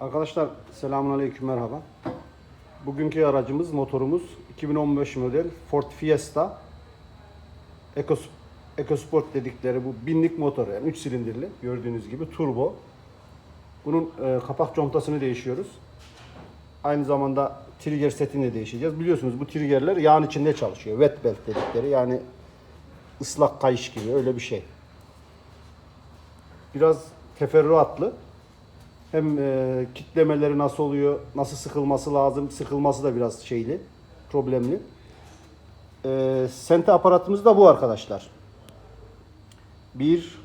Arkadaşlar selamünaleyküm merhaba. Bugünkü aracımız motorumuz 2015 model Ford Fiesta Ecos EcoSport dedikleri bu binlik motor yani 3 silindirli gördüğünüz gibi turbo. Bunun e, kapak contasını değişiyoruz. Aynı zamanda trigger setini de değişeceğiz. Biliyorsunuz bu triggerler yağın içinde çalışıyor. Wet belt dedikleri yani ıslak kayış gibi öyle bir şey. Biraz teferruatlı. Hem e, kitlemeleri nasıl oluyor, nasıl sıkılması lazım, sıkılması da biraz şeyli, problemli. E, sente aparatımız da bu arkadaşlar. Bir,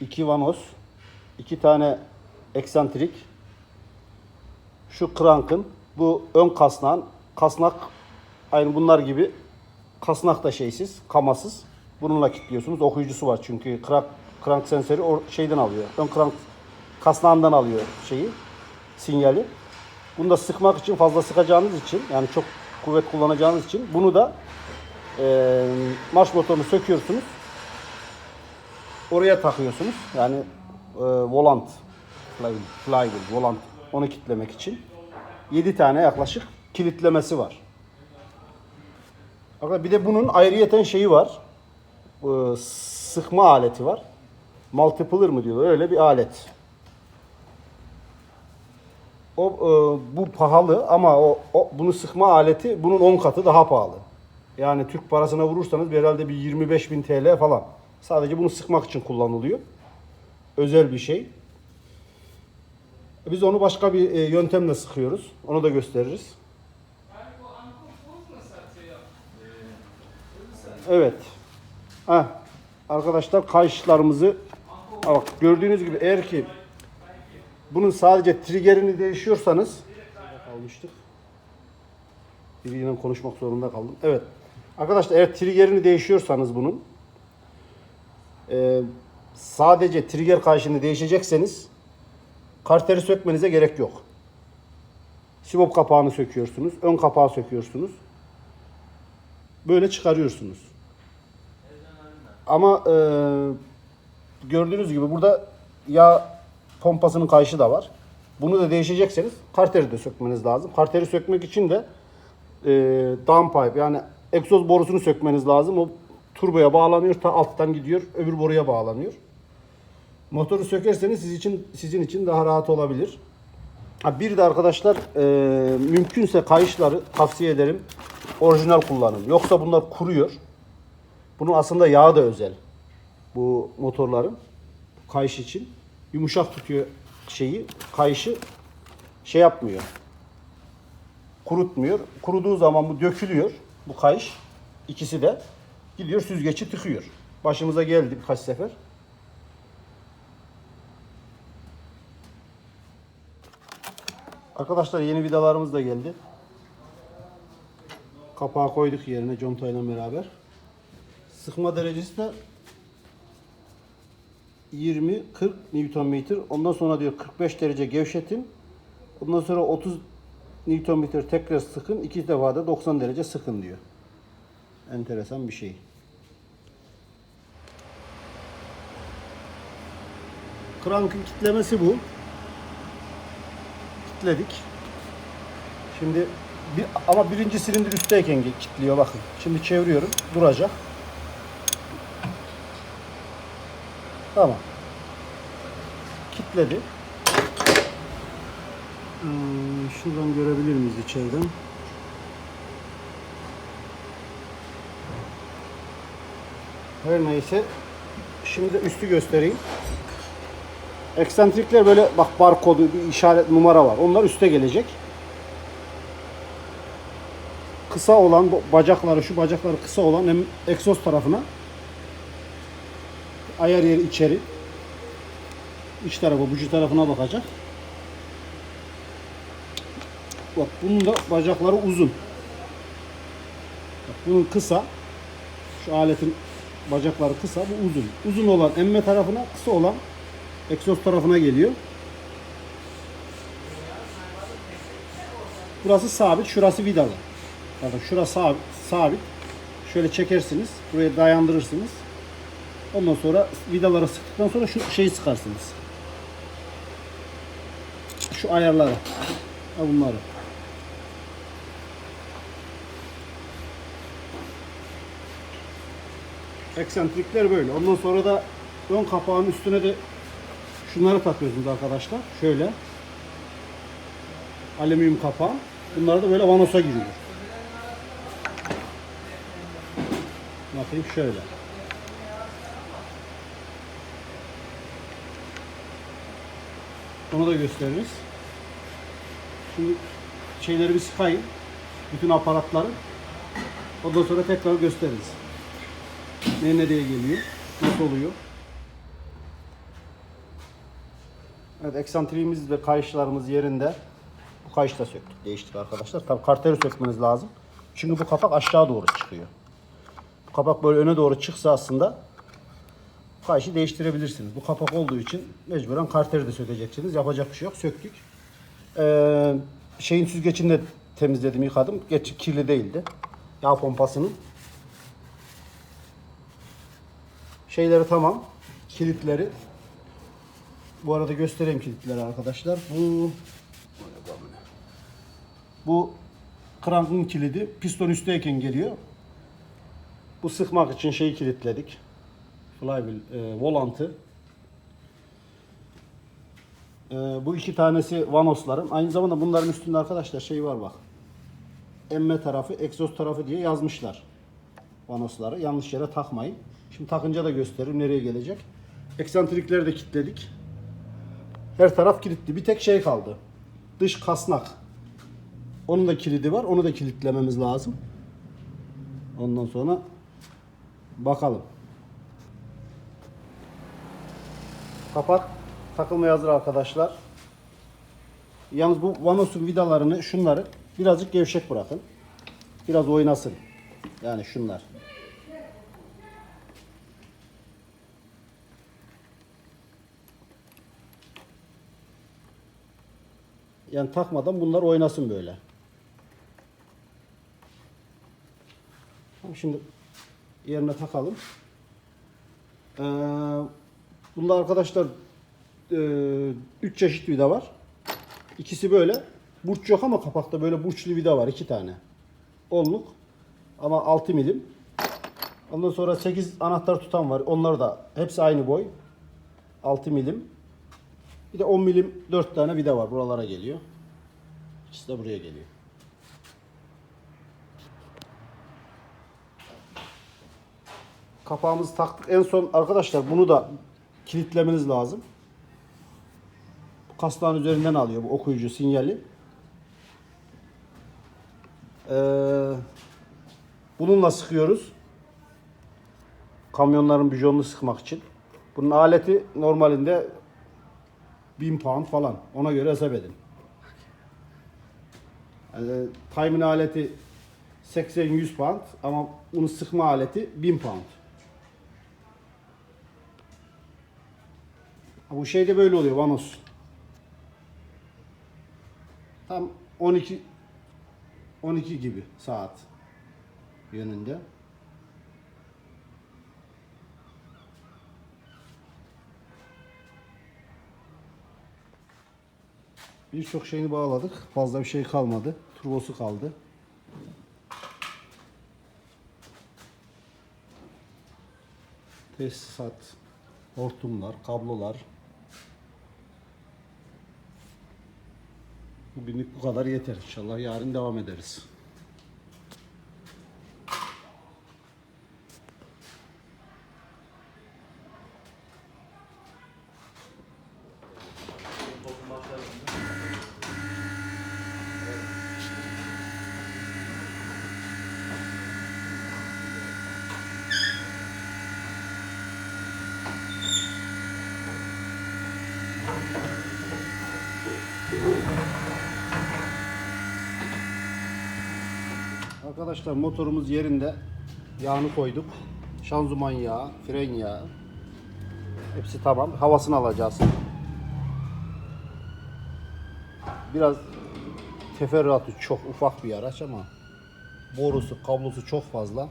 iki vanos, iki tane eksantrik, şu krankın, bu ön kasnağın, kasnak aynı bunlar gibi kasnak da şeysiz, kamasız. Bununla kilitliyorsunuz. Okuyucusu var çünkü krank, krank sensörü or, şeyden alıyor. Ön krank kasnağından alıyor şeyi, sinyali. Bunu da sıkmak için, fazla sıkacağınız için, yani çok kuvvet kullanacağınız için bunu da e, marş motorunu söküyorsunuz. Oraya takıyorsunuz. Yani e, volant, flywheel, flywheel, volant onu kilitlemek için. 7 tane yaklaşık kilitlemesi var. Bir de bunun ayrıyeten şeyi var. E, sıkma aleti var. Multipler mı diyorlar? Öyle bir alet. O e, bu pahalı ama o, o bunu sıkma aleti bunun 10 katı daha pahalı. Yani Türk parasına vurursanız herhalde bir 25 bin TL falan. Sadece bunu sıkmak için kullanılıyor. Özel bir şey. Biz onu başka bir e, yöntemle sıkıyoruz. Onu da gösteririz. Evet. Heh. Arkadaşlar kayışlarımızı Ha bak gördüğünüz gibi eğer ki bunun sadece triggerini değişiyorsanız kalmıştık. Biriyle konuşmak zorunda kaldım. Evet. Arkadaşlar eğer triggerini değişiyorsanız bunun e, sadece trigger kayışını değişecekseniz karteri sökmenize gerek yok. Sibop kapağını söküyorsunuz. Ön kapağı söküyorsunuz. Böyle çıkarıyorsunuz. Ama e, gördüğünüz gibi burada yağ pompasının kayışı da var. Bunu da değişecekseniz karteri de sökmeniz lazım. Karteri sökmek için de e, downpipe yani egzoz borusunu sökmeniz lazım. O turboya bağlanıyor, ta alttan gidiyor, öbür boruya bağlanıyor. Motoru sökerseniz siz için sizin için daha rahat olabilir. Ha, bir de arkadaşlar e, mümkünse kayışları tavsiye ederim orijinal kullanın. Yoksa bunlar kuruyor. Bunun aslında yağı da özel. Bu motorların kayış için yumuşak tutuyor şeyi, kayışı şey yapmıyor. Kurutmuyor. Kuruduğu zaman bu dökülüyor. Bu kayış. ikisi de gidiyor süzgeci tıkıyor. Başımıza geldi birkaç sefer. Arkadaşlar yeni vidalarımız da geldi. Kapağı koyduk yerine contayla beraber. Sıkma derecesi de 20 40 Nm. Ondan sonra diyor 45 derece gevşetin. Ondan sonra 30 Nm tekrar sıkın. iki defa da 90 derece sıkın diyor. Enteresan bir şey. Krankın kitlemesi bu. Kitledik. Şimdi bir, ama birinci silindir üstteyken kilitliyor bakın. Şimdi çeviriyorum. Duracak. Tamam. Kitledi. Hmm, şuradan görebilir miyiz içeriden? Her neyse. Şimdi de üstü göstereyim. Eksentrikler böyle bak barkodu, bir işaret numara var. Onlar üste gelecek. Kısa olan bacakları, şu bacakları kısa olan hem egzoz tarafına ayar yeri içeri. İç tarafa, buji tarafına bakacak. Bak bunun da bacakları uzun. Bak bunun kısa. Şu aletin bacakları kısa, bu uzun. Uzun olan emme tarafına, kısa olan egzoz tarafına geliyor. Burası sabit, şurası vidalı. Bakın şurası sabit. Şöyle çekersiniz, buraya dayandırırsınız. Ondan sonra vidaları sıktıktan sonra şu şeyi sıkarsınız. şu ayarları. Ha bunları. Eksentrikler böyle. Ondan sonra da ön kapağın üstüne de şunları takıyorsunuz arkadaşlar. Şöyle. Alüminyum kapağı. Bunlar da böyle vanosa giriyor. Bakayım şöyle. Onu da gösteririz. Şimdi şeyleri bir sıkayım. Bütün aparatları. Ondan sonra tekrar gösteririz. Ne nereye geliyor? Nasıl oluyor? Evet eksantriğimiz ve kayışlarımız yerinde. Bu kayışı da söktük, değiştik arkadaşlar. Tabii karteri sökmeniz lazım. Çünkü bu kapak aşağı doğru çıkıyor. Bu kapak böyle öne doğru çıksa aslında kayışı değiştirebilirsiniz. Bu kapak olduğu için mecburen karteri de sökeceksiniz. Yapacak bir şey yok. Söktük. Ee, şeyin süzgecini de temizledim, yıkadım. Geç kirli değildi. Yağ pompasının. Şeyleri tamam. Kilitleri. Bu arada göstereyim kilitleri arkadaşlar. Bu bu krankın kilidi piston üstteyken geliyor. Bu sıkmak için şeyi kilitledik. Flywheel e, volantı. E, bu iki tanesi vanosların. Aynı zamanda bunların üstünde arkadaşlar şey var bak. Emme tarafı, egzoz tarafı diye yazmışlar. Vanosları. Yanlış yere takmayın. Şimdi takınca da gösteririm nereye gelecek. Eksantrikleri de kilitledik. Her taraf kilitli. Bir tek şey kaldı. Dış kasnak. Onun da kilidi var. Onu da kilitlememiz lazım. Ondan sonra bakalım. Kapak takılmaya hazır arkadaşlar. Yalnız bu Vanos'un vidalarını şunları birazcık gevşek bırakın. Biraz oynasın. Yani şunlar. Yani takmadan bunlar oynasın böyle. Şimdi yerine takalım. Ee, bunda arkadaşlar 3 çeşit vida var. İkisi böyle. Burç yok ama kapakta böyle burçlu vida var. iki tane. Onluk. Ama 6 milim. Ondan sonra 8 anahtar tutan var. Onlar da hepsi aynı boy. 6 milim. Bir de 10 milim 4 tane vida var. Buralara geliyor. İkisi de buraya geliyor. Kapağımızı taktık. En son arkadaşlar bunu da kilitlemeniz lazım. Bu kaslağın üzerinden alıyor bu okuyucu sinyali. Ee, bununla sıkıyoruz. Kamyonların bijonunu sıkmak için. Bunun aleti normalinde 1000 pound falan. Ona göre hesap edin. Yani time'ın aleti 80-100 pound ama bunu sıkma aleti 1000 pound. Ha, Bu şey de böyle oluyor Vanos. Tam 12 12 gibi saat yönünde. Birçok şeyini bağladık. Fazla bir şey kalmadı. Turbosu kaldı. Tesisat, hortumlar, kablolar. Bugünlük bu kadar yeter. İnşallah yarın devam ederiz. Arkadaşlar motorumuz yerinde. Yağını koyduk. Şanzıman yağı, fren yağı. Hepsi tamam. Havasını alacağız. Biraz teferruatı çok ufak bir araç ama borusu, kablosu çok fazla.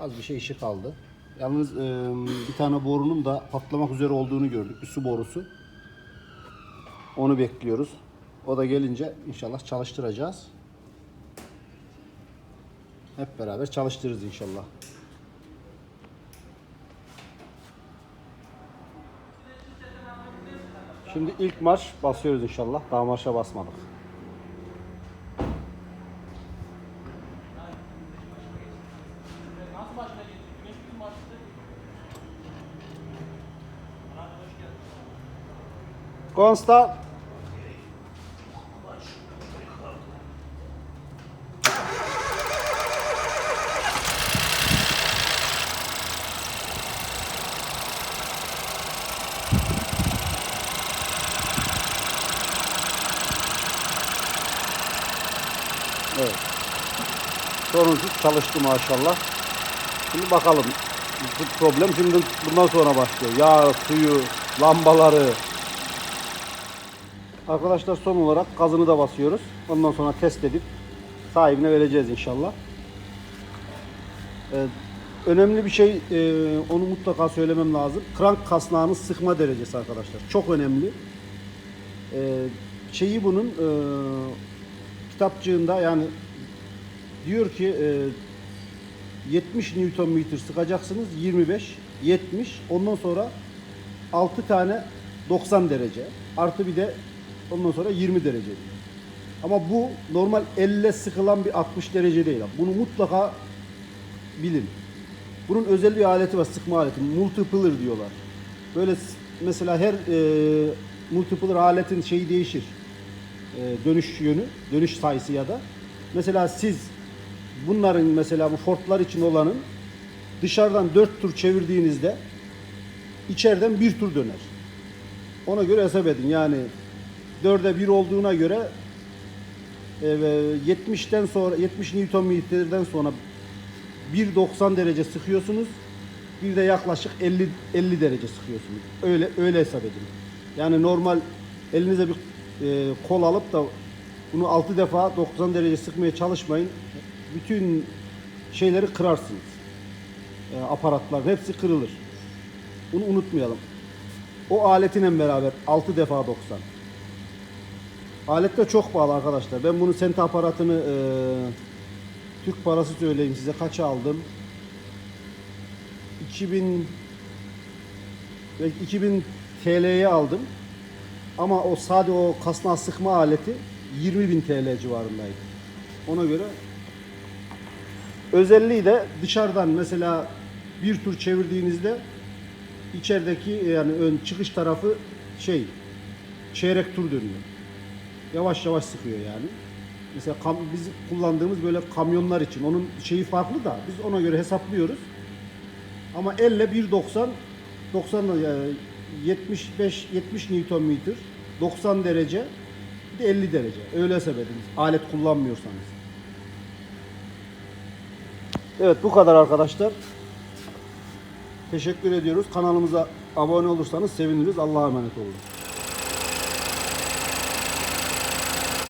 Az bir şey işi kaldı. Yalnız bir tane borunun da patlamak üzere olduğunu gördük. Bir su borusu. Onu bekliyoruz. O da gelince inşallah çalıştıracağız. Hep beraber çalıştırırız inşallah. Şimdi ilk marş basıyoruz inşallah. Daha marşa basmadık. Consta. Sorunsuz çalıştı maşallah. Şimdi bakalım. Bu problem şimdi bundan sonra başlıyor. Yağ, suyu, lambaları. Arkadaşlar son olarak gazını da basıyoruz. Ondan sonra test edip sahibine vereceğiz inşallah. Evet, önemli bir şey, e, onu mutlaka söylemem lazım. Krank kasnağının sıkma derecesi arkadaşlar. Çok önemli. E, şeyi bunun e, kitapçığında yani diyor ki e, 70 Newton metre sıkacaksınız 25 70 ondan sonra 6 tane 90 derece artı bir de ondan sonra 20 derece diyor. Ama bu normal elle sıkılan bir 60 derece değil. Bunu mutlaka bilin. Bunun özel bir aleti var sıkma aleti. Multipler diyorlar. Böyle mesela her e, multipler aletin şeyi değişir. E, dönüş yönü, dönüş sayısı ya da. Mesela siz bunların mesela bu Ford'lar için olanın dışarıdan 4 tur çevirdiğinizde içeriden bir tur döner. Ona göre hesap edin. Yani 4'e 1 olduğuna göre e, ve 70'ten sonra 70 Newton metreden sonra 1.90 derece sıkıyorsunuz. Bir de yaklaşık 50 50 derece sıkıyorsunuz. Öyle öyle hesap edin. Yani normal elinize bir e, kol alıp da bunu 6 defa 90 derece sıkmaya çalışmayın. Bütün şeyleri kırarsınız. E, aparatlar hepsi kırılır. Bunu unutmayalım. O aletinle beraber 6 defa 90. Alet de çok pahalı arkadaşlar. Ben bunun sent aparatını e, Türk parası söyleyeyim size kaça aldım? 2000 belki 2000 TL'ye aldım. Ama o sade o kasnağı sıkma aleti 20.000 TL civarındaydı. Ona göre özelliği de dışarıdan mesela bir tur çevirdiğinizde içerideki yani ön çıkış tarafı şey çeyrek tur dönüyor. Yavaş yavaş sıkıyor yani. Mesela kam, biz kullandığımız böyle kamyonlar için onun şeyi farklı da biz ona göre hesaplıyoruz. Ama elle 1.90 90 yani 75 70 Newton metre 90 derece bir de 50 derece. Öyle hesap. Alet kullanmıyorsanız. Evet bu kadar arkadaşlar. Teşekkür ediyoruz. Kanalımıza abone olursanız seviniriz. Allah'a emanet olun.